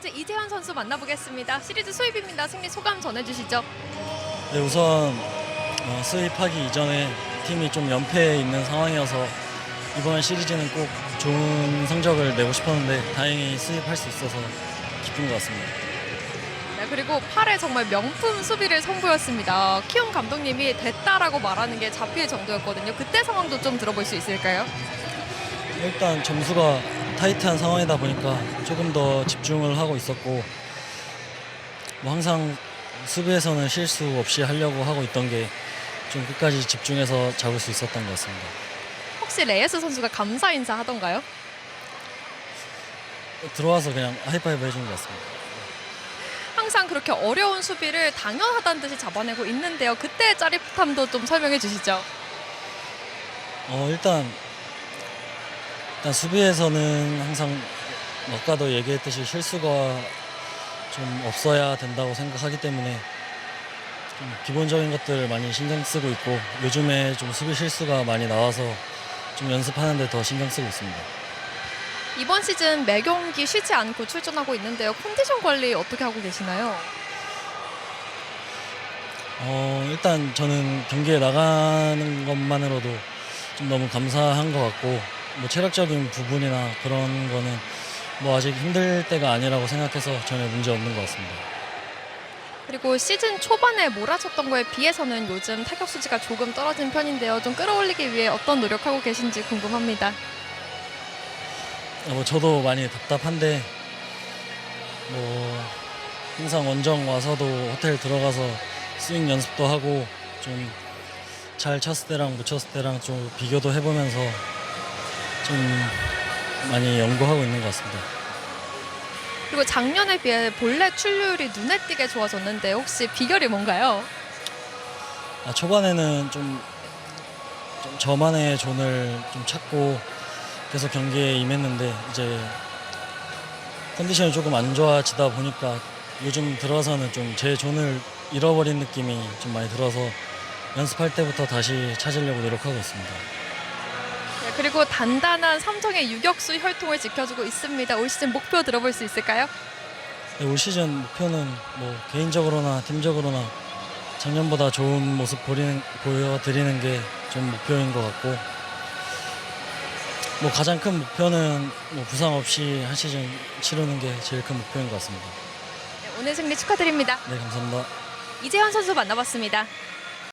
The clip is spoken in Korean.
번째 이재현 선수 만나보겠습니다. 시리즈 수입입니다. 승리 소감 전해주시죠. 네, 우선 어, 수입하기 이전에 팀이 좀 연패에 있는 상황이어서 이번 시리즈는 꼭 좋은 성적을 내고 싶었는데 다행히 수입할 수 있어서 기쁜 것 같습니다. 네, 그리고 8회 정말 명품 수비를 선보였습니다. 키움 감독님이 됐다라고 말하는 게 잡힐 정도였거든요. 그때 상황도 좀 들어볼 수 있을까요? 일단 점수가 타이트한 상황이다 보니까 조금 더 집중을 하고 있었고 뭐 항상 수비에서는 실수 없이 하려고 하고 있던 게 좀 끝까지 집중해서 잡을 수 있었던 것 같습니다. 혹시 레이스 선수가 감사 인사 하던가요? 들어와서 그냥 하이파이브 해준 것 같습니다. 항상 그렇게 어려운 수비를 당연하다는 듯이 잡아내고 있는데요. 그때의 짜릿함도 좀 설명해 주시죠. 어 일단 일단 수비에서는 항상 아까도 얘기했듯이 실수가 좀 없어야 된다고 생각하기 때문에 좀 기본적인 것들 많이 신경 쓰고 있고 요즘에 좀 수비 실수가 많이 나와서 좀 연습하는데 더 신경 쓰고 있습니다. 이번 시즌 매 경기 쉬지 않고 출전하고 있는데요. 컨디션 관리 어떻게 하고 계시나요? 어 일단 저는 경기에 나가는 것만으로도 좀 너무 감사한 것 같고 뭐 체력적인 부분이나 그런 거는 뭐 아직 힘들 때가 아니라고 생각해서 전혀 문제 없는 것 같습니다. 그리고 시즌 초반에 몰아쳤던 거에 비해서는 요즘 타격 수지가 조금 떨어진 편인데요. 좀 끌어올리기 위해 어떤 노력하고 계신지 궁금합니다. 어, 뭐 저도 많이 답답한데 뭐 항상 원정 와서도 호텔 들어가서 스윙 연습도 하고 좀 잘 쳤을 때랑 못 쳤을 때랑 좀 비교도 해보면서 좀 많이 연구하고 있는 것 같습니다. 그리고 작년에 비해 본래 출루율이 눈에 띄게 좋아졌는데 혹시 비결이 뭔가요? 아, 초반에는 좀, 좀 저만의 존을 좀 찾고 계속 경기에 임했는데 이제 컨디션이 조금 안 좋아지다 보니까 요즘 들어서는 좀 제 존을 잃어버린 느낌이 좀 많이 들어서 연습할 때부터 다시 찾으려고 노력하고 있습니다. 네, 그리고 단단한 삼성의 유격수 혈통을 지켜주고 있습니다. 올 시즌 목표 들어볼 수 있을까요? 네, 올 시즌 목표는 뭐 개인적으로나 팀적으로나 작년보다 좋은 모습 보이는, 보여드리는 게 좀 목표인 것 같고 뭐 가장 큰 목표는 뭐 부상 없이 한 시즌 치르는 게 제일 큰 목표인 것 같습니다. 네, 오늘 승리 축하드립니다. 네 감사합니다. 이재현 선수 만나봤습니다.